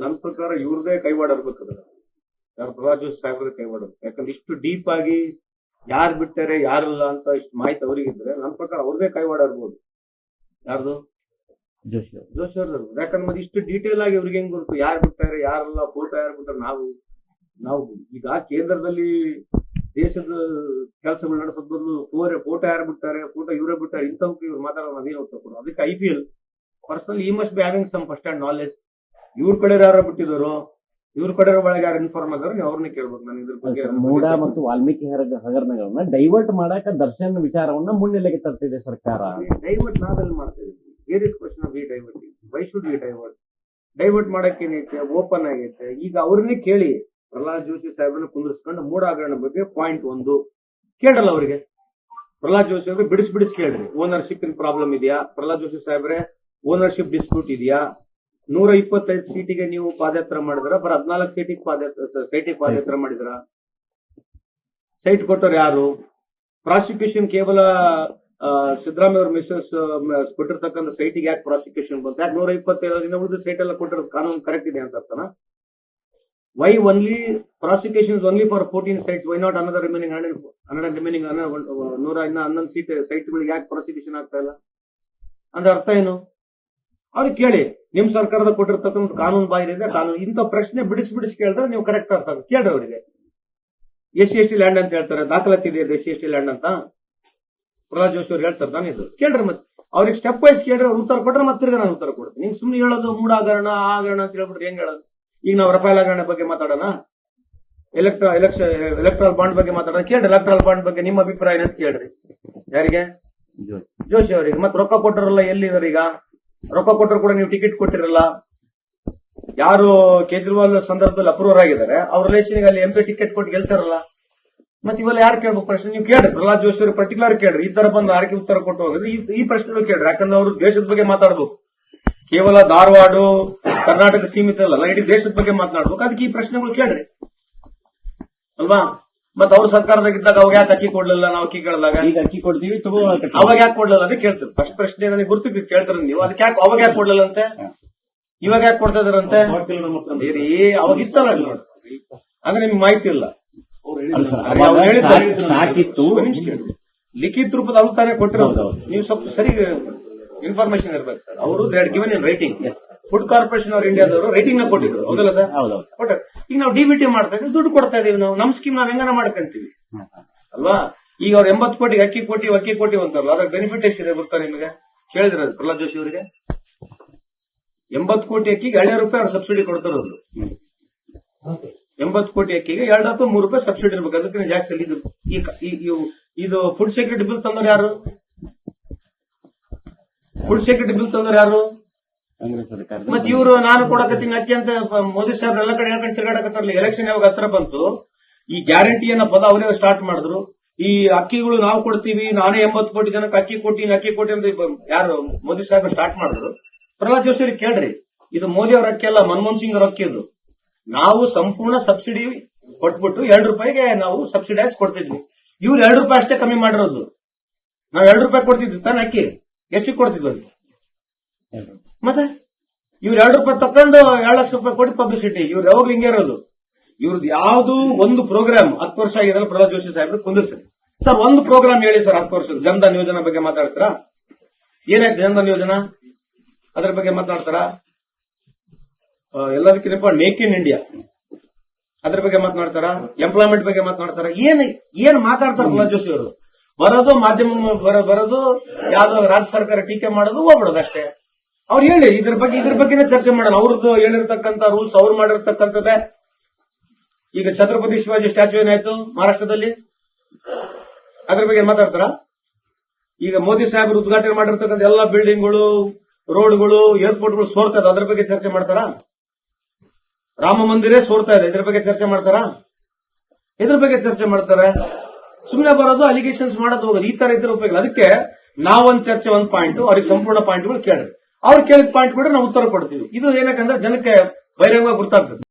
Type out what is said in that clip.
ನನ್ನ ಪ್ರಕಾರ ಇವ್ರದೇ ಕೈವಾಡ ಇರ್ಬೇಕು ಅದ್ರ ಯಾರು ಜೋಶಿ ಸಾಹೇಬ್ರ ಕೈವಾಡ ಯಾಕಂದ್ರೆ ಇಷ್ಟು ಡೀಪ್ ಆಗಿ ಯಾರು ಬಿಟ್ಟಾರೆ ಯಾರಿಲ್ಲ ಅಂತ ಇಷ್ಟು ಮಾಹಿತಿ ಅವರಿಗಿದ್ರೆ ನನ್ನ ಪ್ರಕಾರ ಅವ್ರದೇ ಕೈವಾಡ ಇರ್ಬೋದು ಯಾರ್ದು? ಜೋಶಿ ಜೋಶಿ ಅವ್ರದ್ದು. ಯಾಕಂದ್ರೆ ಮತ್ತೆ ಇಷ್ಟು ಡೀಟೇಲ್ ಆಗಿ ಇವ್ರಿಗೆ ಹೆಂಗ್ ಗೊತ್ತು? ಯಾರು ಬಿಟ್ಟಾರೆ ಯಾರಲ್ಲ ಫೋಟೋ ಯಾರು ಬಿಟ್ಟಾರೆ? ನಾವು ನಾವು ಈಗ ಕೇಂದ್ರದಲ್ಲಿ ದೇಶದ ಕೆಲಸಗಳು ನಡೆಸೋದ್ ಬದಲು ಫೋಟೋ ಯಾರು ಬಿಟ್ಟಾರೆ ಫೋಟೋ ಇವರೇ ಬಿಟ್ಟಾರೆ ಇಂಥವ್ ಇವ್ರು ಮಾತಾಡೋದು ತಗೊಂಡು ಅದಕ್ಕೆ ಐ ಪಿ ಎಲ್ ಪರ್ಸನಲ್ ಈ must be having some first hand knowledge ಇವ್ರ ಕಡೆ ಯಾರು ಬಿಟ್ಟಿದ್ರು ಇವ್ರ ಕಡೆ ಒಳಗೆ ಯಾರು ಇನ್ಫಾರ್ಮ್ ಆದ್ರೆ ನೀವು ಅವ್ರನ್ನ ಕೇಳ್ಬೇಕು ನಾನು ಇದ್ರ ಬಗ್ಗೆ ಮೂಡ ಮತ್ತು ವಾಲ್ಮೀಕಿ ಹಗರಣಗಳನ್ನ ಡೈವರ್ಟ್ ಮಾಡಾಕ ದರ್ಶನ್ ವಿಚಾರವನ್ನ ಮುನ್ನೆಲೆಗೆ ತರ್ತಿದೆ ಸರ್ಕಾರ. ಡೈವರ್ಟ್ ನಾವೆಲ್ಲ ಮಾಡ್ತೀವಿ. Where where is question of divert why should we divert divert ಮಾಡಕ್ಕೆ ಏನೈತೆ? ಓಪನ್ ಆಗೈತೆ. ಈಗ ಅವ್ರನ್ನೇ ಕೇಳಿ ಪ್ರಹ್ಲಾದ್ ಜೋಶಿ ಸಾಹೇಬ್ರನ್ನ ಕುಂದಿರ್ಸ್ಕೊಂಡು ಮೂಡ ಹಗರಣ ಬಗ್ಗೆ ಪಾಯಿಂಟ್ ಒಂದು ಕೇಳಲ್ಲ ಅವರಿಗೆ. ಪ್ರಹ್ಲಾದ್ ಜೋಶಿ ಅವ್ರಿಗೆ ಬಿಡಿಸ್ ಬಿಡಿಸ್ ಕೇಳ್ರಿ. ಓನರ್ಶಿಪ್ ಪ್ರಾಬ್ಲಮ್ ಇದೆಯಾ? ಪ್ರಹ್ಲಾದ್ ಜೋಶಿ ಸಾಹೇಬ್ರೆ ಓನರ್ಶಿಪ್ ಡಿಸ್ಪ್ಯೂಟ್ ಇದೆಯಾ? ನೂರ ಇಪ್ಪತ್ತೈದು ಸೀಟಿಗೆ ನೀವು ಪಾದಯಾತ್ರೆ ಮಾಡಿದ್ರ? ಬರ ಹದಿನಾಲ್ಕು ಸೀಟಿಗೆ ಪಾದಯಾತ್ರೆ ಸೈಟಿಗೆ ಪಾದಯಾತ್ರೆ ಮಾಡಿದ್ರ? ಸೈಟ್ ಕೊಟ್ಟವ್ರು ಯಾರು? ಪ್ರಾಸಿಕ್ಯೂಷನ್ ಕೇವಲ ಸಿದ್ದರಾಮಯ್ಯ ಅವ್ರ ಮಿಸ್ಸಸ್ ಕೊಟ್ಟಿರ್ತಕ್ಕಂಥ ಸೈಟಿಗೆ ಯಾಕೆ ಪ್ರಾಸಿಕ್ಯೂಷನ್ ಬಂತು? ಯಾಕೆ ನೂರ ಇಪ್ಪತ್ತೈದರಿಂದ ಉಳಿದ ಸೈಟ್ ಎಲ್ಲ ಕೊಟ್ಟಿರೋದು ಕಾನೂನು ಕರೆಕ್ಟ್ ಇದೆ ಅಂತ ಅರ್ಥನ? Why only prosecution only for fourteen sites why not another remaining hundred hundred remaining ನೂರ ಇನ್ನ ಹನ್ನೊಂದು ಸೀಟ್ ಸೈಟ್ಗಳಿಗೆ ಯಾಕೆ ಪ್ರಾಸಿಕ್ಯೂಷನ್ ಆಗ್ತಾ ಇಲ್ಲ? ಅಂದ್ರೆ ಅರ್ಥ ಏನು? ಅವ್ರಿಗೆ ಕೇಳಿ. ನಿಮ್ ಸರ್ಕಾರದ ಕೊಟ್ಟಿರ್ತಕ್ಕಂಥ ಕಾನೂನು ಬಾಹಿರ ಇದೆ ಕಾನೂನು ಇಂಥ ಪ್ರಶ್ನೆ ಬಿಡಿಸಿ ಬಿಡಿಸಿ ಕೇಳಿದ್ರೆ ನೀವು ಕರೆಕ್ಟ್ ಅಂತ ಕೇಳ್ರಿ ಅವರಿಗೆ S C S T land ಅಂತ ಹೇಳ್ತಾರೆ. ದಾಖಲಾತಿ ಇದೆ S C S T land ಅಂತ. ಪ್ರಹ್ಲಾದ್ ಜೋಶಿ ಅವ್ರು ಹೇಳ್ತಾರೆ ನಾನು ಇದು. ಕೇಳ್ರಿ ಮತ್ತೆ ಅವ್ರಿಗೆ ಸ್ಟೆಪ್ ವೈಸ್ ಕೇಳ್ರಿ ಅವ್ರು ಉತ್ತರ ಕೊಟ್ರೆ ಮತ್ತೆ ನಾನು ಉತ್ತರ ಕೊಡ್ತೀನಿ. ನಿಮ್ಗೆ ಸುಮ್ಮನೆ ಹೇಳೋದು ಮೂಡಾಗರಣ ಆಗರಣ ಅಂತ ಹೇಳ್ಬಿಟ್ರೆ ಹೆಂಗ್ ಹೇಳೋದು? ಈಗ ನಾವು ರಫೇಲ್ ಹಗರಣ ಬಗ್ಗೆ ಮಾತಾಡೋಣ. ಎಲೆಕ್ಟ್ರಾ ಎಲೆಕ್ಷನ್ ಎಲೆಕ್ಟ್ರಲ್ ಬಾಂಡ್ ಬಗ್ಗೆ ಮಾತಾಡೋಣ. ಕೇಳ್ರಿ ಎಲೆಕ್ಟ್ರಲ್ ಬಾಂಡ್ ಬಗ್ಗೆ ನಿಮ್ಮ ಅಭಿಪ್ರಾಯ ಏನಂತ ಕೇಳ್ರಿ. ಯಾರಿಗೆ? ಜೋಶಿ. ಜೋಶಿ ಅವರಿಗೆ. ಮತ್ತೆ ರೊಕ್ಕ ಕೊಟ್ಟರಲ್ಲ ಎಲ್ಲಿದ್ದಾರೆ ಈಗ? ರೊಕ್ಕ ಕೊಟ್ಟರು ಕೂಡ ನೀವು ಟಿಕೆಟ್ ಕೊಟ್ಟಿರಲ್ಲ. ಯಾರು ಕೇಜ್ರಿವಾಲ್ ಸಂದರ್ಭದಲ್ಲಿ ಅಪ್ರೂವರ್ ಆಗಿದ್ದಾರೆ, ಅವ್ರ ರಿಲೇಷನ್ ಅಲ್ಲಿ ಎಂಪಿ ಟಿಕೆಟ್ ಕೊಟ್ಟು ಗೆಲ್ತಾರಲ್ಲ. ಮತ್ತೆ ಇವೆಲ್ಲ ಯಾರು ಕೇಳ್ಬೇಕು ಪ್ರಶ್ನೆ? ನೀವು ಕೇಳ್ರಿ, ಪ್ರಹ್ಲಾದ್ ಜೋಶಿ ಪರ್ಟಿಕ್ಯುಲರ್ ಕೇಳ್ರಿ. ಈ ತರ ಬಂದು ಆರ್ಕೆ ಉತ್ತರ ಕೊಟ್ಟು ಹೋಗಿದ್ರೆ ಈ- ಈ ಪ್ರಶ್ನೆಗಳು ಕೇಳ್ರಿ. ಯಾಕಂದ್ರೆ ಅವರು ದೇಶದ ಬಗ್ಗೆ ಮಾತಾಡ್ಬೇಕು. ಕೇವಲ ಧಾರವಾಡ, ಕರ್ನಾಟಕ ಸೀಮಿತ ಅಲ್ಲ, ಇಡೀ ದೇಶದ ಬಗ್ಗೆ ಮಾತನಾಡ್ಬೇಕು. ಅದಕ್ಕೆ ಈ ಪ್ರಶ್ನೆಗಳು ಕೇಳ್ರಿ. ಅಲ್ವಾ? ಮತ್ತೆ ಅವ್ರ ಸರ್ಕಾರದಾಗಿದ್ದಾಗ ಅವಾಗ ಯಾಕೆ ಅಕ್ಕಿ ಕೊಡ್ಲಿಲ್ಲ? ನಾವು ಅಕ್ಕಿ ಕೇಳಿದಾಗ? ಈಗ ಅಕ್ಕಿ ಕೊಡ್ತೀವಿ ತಗೋ ಅವಾಗ ಯಾಕೆ ಕೊಡ್ಲಿಲ್ಲ ಅದೇ ಕೇಳ್ತೀವಿ ಫಸ್ಟ್ ಪ್ರಶ್ನೆ ನನಗೆ ಗುರ್ತಿದ್ದು ಕೇಳ್ತಾರೆ ನೀವು. ಅದಕ್ಕೆ ಯಾಕೆ ಅವಾಗ ಯಾಕೆ ಕೊಡ್ಲಿಲ್ಲಂತೆ ಇವಾಗ ಯಾಕೆ ಕೊಡ್ತಾ ಇದಾರಂತೆ ಅವಾಗ ಇತ್ತಲ್ಲ ನೋಡಿ. ಅಂದ್ರೆ ನಿಮ್ಗೆ ಮಾಹಿತಿ ಇಲ್ಲ. ಒಂದು ಲಿಖಿತ ರೂಪದ ಅವ್ರು ತಾನೇ ಕೊಟ್ಟಿರೋದು. ನೀವು ಸ್ವಲ್ಪ ಸರಿ ಇನ್ಫಾರ್ಮೇಶನ್ ಇರ್ಬೇಕು ಸರ್. ಅವರು given in writing food corporation of ಇಂಡಿಯಾದವರು ರೈಟಿಂಗ್ನ ಕೊಟ್ಟಿದ್ರು. ಹೌದಲ್ಲ ಸರ್? ಹೌದೌದು ಕೊಟ್ಟಾರೆ. ಈಗ ನಾವು ಡಿಬಿಟಿ ಮಾಡ್ತಾ ಇದ್ರೆ ದುಡ್ಡು ಕೊಡ್ತಾ ಇದೀವಿ ನಾವು. ನಮ್ ಸ್ಕೀಮ್ ನಾವ್ ಹೆಂಗನ ಮಾಡ್ಕೊಂತೀವಿ? ಅಲ್ವಾ? ಈಗ ಅವ್ರು ಎಂಬತ್ ಕೋಟಿ ಅಕ್ಕಿ ಕೋಟಿ ಅಕ್ಕಿ ಕೋಟಿ ಅಂತಾರಲ್ಲ ಅದ್ರ ಬೆನಿಫಿಟ್ ಎಷ್ಟಿದೆ ಗೊತ್ತಾ ನಿಮಗೆ? ಕೇಳಿದ್ರ ಪ್ರಹ್ಲಾದ್ ಜೋಶಿ ಅವರಿಗೆ? ಎಂಬತ್ತು ಕೋಟಿ ಅಕ್ಕಿಗೆ ಎರಡೇ ರೂಪಾಯಿ ಅವ್ರು ಸಬ್ಸಿಡಿ ಕೊಡ್ತಾರದು ಎಂಬತ್ ಕೋಟಿ ಅಕ್ಕಿಗೆ ಎರಡು ಅಥವಾ ಮೂರು ರೂಪಾಯಿ ಸಬ್ಸಿಡಿ ಇರ್ಬೇಕು. ಅದಕ್ಕೆ ಜಾಸ್ತಿ ಇದು ಇದು ಫುಡ್ ಸೆಕ್ಯೂರಿಟಿ ಬಿಲ್ ತಂದ್ರೆ ಯಾರು? ಫುಡ್ ಸೆಕ್ಯೂರಿಟಿ ಬಿಲ್ ತಂದ್ರೆ ಯಾರು? ಮತ್ತೆ ಇವರು ನಾನು ಕೊಡಕತ್ತೀನಿ ಅಕ್ಕಿ ಅಂತ ಪ- ಮೋದಿ ಸಾಹೇಬ್ರು ಎಲ್ಲ ಕಡೆ ಹೇಳ್ಕೊಂಡು ತಿರುಗಾಡಕತ್ತಾರಲ್ಲ ಎಲೆಕ್ಷನ್ ಯಾವಾಗ ಹತ್ರ ಬಂತು ಈ ಗ್ಯಾರಂಟಿ ಅನ್ನೋ ಪದ ಅವರೇ ಸ್ಟಾರ್ಟ್ ಮಾಡಿದ್ರು. ಈ ಅಕ್ಕಿಗಳು ನಾವು ಕೊಡ್ತೀವಿ ನಾನೇ ಎಂಬತ್ತು ಕೋಟಿ ಜನಕ್ಕೆ ಅಕ್ಕಿ ಕೋಟಿ ಅಕ್ಕಿ ಕೊಟ್ಟಿ ಅಂತ ಯಾರು ಮೋದಿ ಸಾಹೇಬ್ ಸ್ಟಾರ್ಟ್ ಮಾಡಿದ್ರು. ಪ್ರಹ್ಲಾದ್ ಜೋಶಿ ಕೇಳ್ರಿ ಇದು ಮೋದಿ ಅವ್ರ ಅಕ್ಕಿ ಅಲ್ಲ ಮನಮೋಹನ್ ಸಿಂಗ್ ಅವ್ರ ಅಕ್ಕಿ ಇದು. ನಾವು ಸಂಪೂರ್ಣ ಸಬ್ಸಿಡಿ ಕೊಟ್ಬಿಟ್ಟು ಎರಡು ರೂಪಾಯಿಗೆ ನಾವು ಸಬ್ಸಿಡೈಸ್ ಕೊಡ್ತಿದ್ವಿ. ಇವ್ರು ಎರಡು ರೂಪಾಯಿ ಅಷ್ಟೇ ಕಮ್ಮಿ ಮಾಡಿರೋದು. ನಾವು ಎರಡು ರೂಪಾಯಿ ಕೊಡ್ತಿದ್ವಿ ತಾನೆ ಅಕ್ಕಿ? ಎಷ್ಟಿಗೆ ಕೊಡ್ತಿದ್ವಿ ಅದು? ಮತ್ತೆ ಇವ್ರು ಎರಡು ರೂಪಾಯಿ ತಕೊಂಡು ಎರಡು ಲಕ್ಷ ರೂಪಾಯಿ ಕೊಟ್ಟು ಪಬ್ಲಿಸಿಟಿ ಇವ್ರು ಯಾವಾಗ್ಲೂ ಹಿಂಗೆ ಇರೋದು. ಇವ್ರದ್ದು ಯಾವ್ದು ಒಂದು ಪ್ರೋಗ್ರಾಮ್ ಹತ್ತು ವರ್ಷ ಆಗಿರಲ್ಲ ಪ್ರಹ್ಲಾದ್ ಜೋಶಿ ಸಾಹೇಬ್ರು ಕುಂದಿರ್ತಾರೆ. ಸರ್, ಒಂದು ಪ್ರೋಗ್ರಾಮ್ ಹೇಳಿ ಸರ್ ಹತ್ತು ವರ್ಷದ ಜನ್ಧನ್ ಯೋಜನಾ ಬಗ್ಗೆ ಮಾತಾಡ್ತಾರಾ? ಏನಾಯ್ತು ಜನ್ಧನ್ ಯೋಜನಾ? ಅದ್ರ ಬಗ್ಗೆ ಮಾತಾಡ್ತಾರ? ಎಲ್ಲದಕ್ಕಿಂತ ಮೇಕ್ ಇನ್ ಇಂಡಿಯಾ ಅದ್ರ ಬಗ್ಗೆ ಮಾತನಾಡ್ತಾರ? ಎಂಪ್ಲಾಯ್ಮೆಂಟ್ ಬಗ್ಗೆ ಮಾತನಾಡ್ತಾರ? ಏನ್ ಏನ್ ಮಾತಾಡ್ತಾರ ಪ್ರಹ್ಲಾದ್ ಜೋಶಿ ಅವರು? ಬರೋದು ಮಾಧ್ಯಮ ಬರ- ಬರೋದು ಯಾವ್ದೋ ರಾಜ್ಯ ಸರ್ಕಾರ ಟೀಕೆ ಮಾಡೋದು ಹೋಗ್ಬಿಡೋದು ಅಷ್ಟೇ. ಅವ್ರು ಹೇಳಿ, ಇದ್ರ ಬಗ್ಗೆ, ಇದ್ರ ಬಗ್ಗೆನೇ ಚರ್ಚೆ ಮಾಡೋಣ. ಅವ್ರದ್ದು ಹೇಳಿರ್ತಕ್ಕಂಥ ರೂಲ್ಸ್ ಅವ್ರು ಮಾಡಿರ್ತಕ್ಕಂಥದ್ದೇ. ಈಗ ಛತ್ರಪತಿ ಶಿವಾಜಿ ಸ್ಟ್ಯಾಚು ಏನಾಯ್ತು ಮಹಾರಾಷ್ಟ್ರದಲ್ಲಿ? ಅದ್ರ ಬಗ್ಗೆ ಮಾತಾಡ್ತಾರ? ಈಗ ಮೋದಿ ಸಾಹೇಬರು ಉದ್ಘಾಟನೆ ಮಾಡಿರ್ತಕ್ಕಂಥ ಎಲ್ಲಾ ಬಿಲ್ಡಿಂಗ್ಗಳು ರೋಡ್ಗಳು ಏರ್ಪೋರ್ಟ್ಗಳು ಸೋರ್ತಾ ಇದೆ. ಅದ್ರ ಬಗ್ಗೆ ಚರ್ಚೆ ಮಾಡ್ತಾರಾ? ರಾಮ ಮಂದಿರೇ ಸೋರ್ತಾ ಇದೆ. ಇದ್ರ ಬಗ್ಗೆ ಚರ್ಚೆ ಮಾಡ್ತಾರಾ? ಇದ್ರ ಬಗ್ಗೆ ಚರ್ಚೆ ಮಾಡ್ತಾರೆ. ಸುಮ್ಮನೆ ಬರೋದು ಅಲಿಗೇಷನ್ಸ್ ಮಾಡೋದು ಹೋಗೋದು. ಈ ತರ ಇದ್ರ ಉಪಯೋಗ ಅದಕ್ಕೆ ನಾವೊಂದು ಚರ್ಚೆ, ಒಂದು ಪಾಯಿಂಟ್ ಅವ್ರಿಗೆ ಸಂಪೂರ್ಣ ಪಾಯಿಂಟ್ಗಳು ಕೇಳ್ರಿ. ಅವ್ರು ಕೇಳಿದ ಪಾಯಿಂಟ್ ಕೂಡ ನಾವು ಉತ್ತರ ಕೊಡ್ತೀವಿ. ಇದು ಏನಕ್ಕಂದ್ರೆ ಜನಕ್ಕೆ ಬಹಿರಂಗವಾಗಿ ಗೊತ್ತಾಗ್ತದೆ